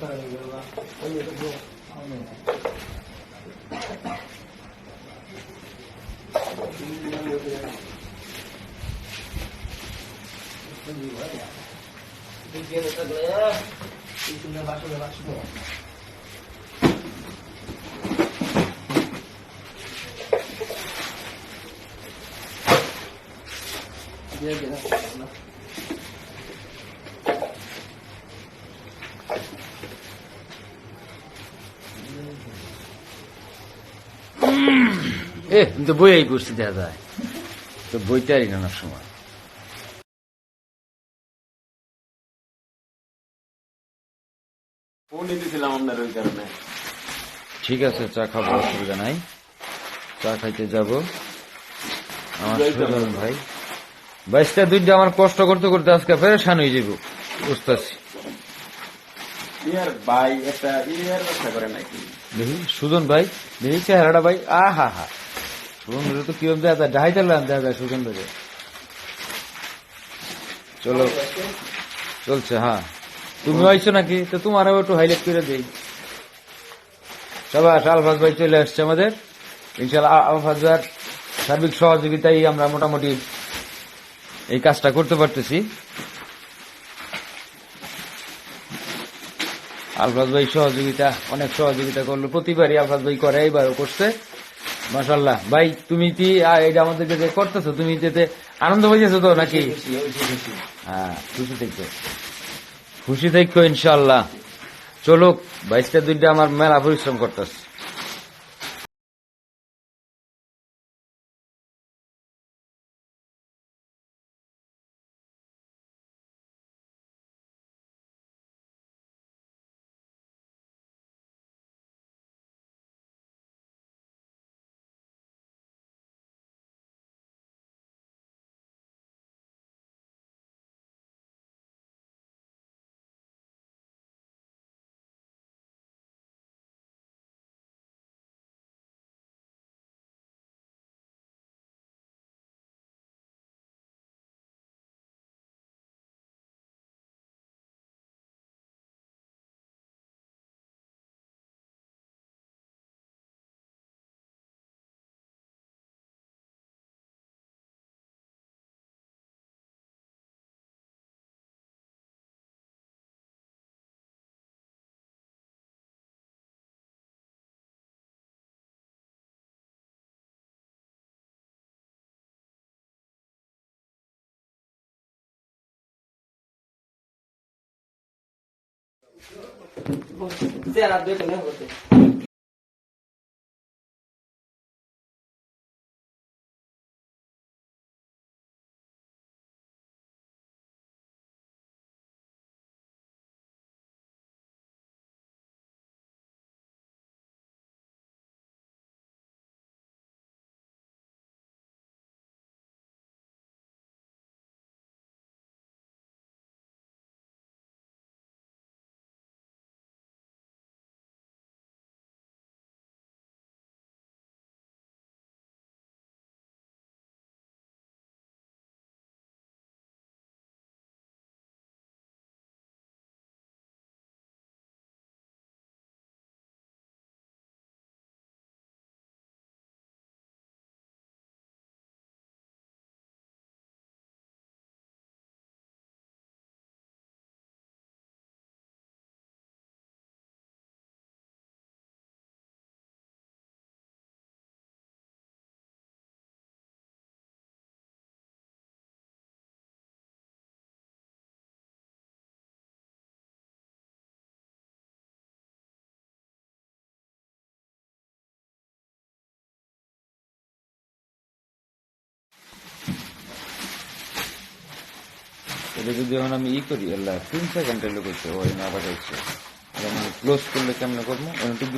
사람이 들어가. 여기 뭐 하면 인간 여기에 무슨 이거야? 이게 됐다 그래? 이좀 내가 마시고 마시고. 이야기는 없나? এ তো পড়ছি দেখা যায় তো বইটারই না অনেক সময় ঠিক আছে চা খাব অসুবিধা নাই চা খাইতে যাব আমার সুজন ভাই বাইশটা দুইটা আমার কষ্ট করতে করতে আজকে পেরেশান হয়ে যাব বুঝতেছি ইয়ার ভাই একটা ইয়ার ব্যবসা করে নাকি দেখি সুজন ভাই দেখি চেহারাটা ভাই আ হা। হা সুজন ভাই তো কিরম দেখা যায়? ডাহাই চালাম দেখা যায় সুজন ভাই চলো চলছে হ্যাঁ। তুমি আইছো নাকি? তো তোমারও একটু হাইলাইট করে দেই। সবাই আলফাজ ভাই চলে আসছে আমাদের। ইনশাল্লাহ আলফাজ ভাইয়ের সার্বিক সহযোগিতায় আমরা মোটামুটি এই কাজটা করতে পারতেছি। আলফাজ ভাই সহযোগিতা অনেক সহযোগিতা করল। প্রতিবারই আলফাজ ভাই করে এইবারও করছে। মাসাল্লাহ ভাই তুমি কি এটা আমাদেরকে যে করতেছো? তুমি যেতে আনন্দ হয়েছো তো নাকি? হ্যাঁ খুশি থাকবে খুশি থাকো ইনশাল্লাহ চলুক বাইশটা দুইটা আমার মেলা পরিশ্রম করতেছে। É você era doido mesmo, você? এটা যদি এখন আমি ই করি, আল্লাহ তিন সেকেন্ড লোক হচ্ছে ওই না বাজাইছে ক্লোজ করলে কেমন করব? অনেকটুকু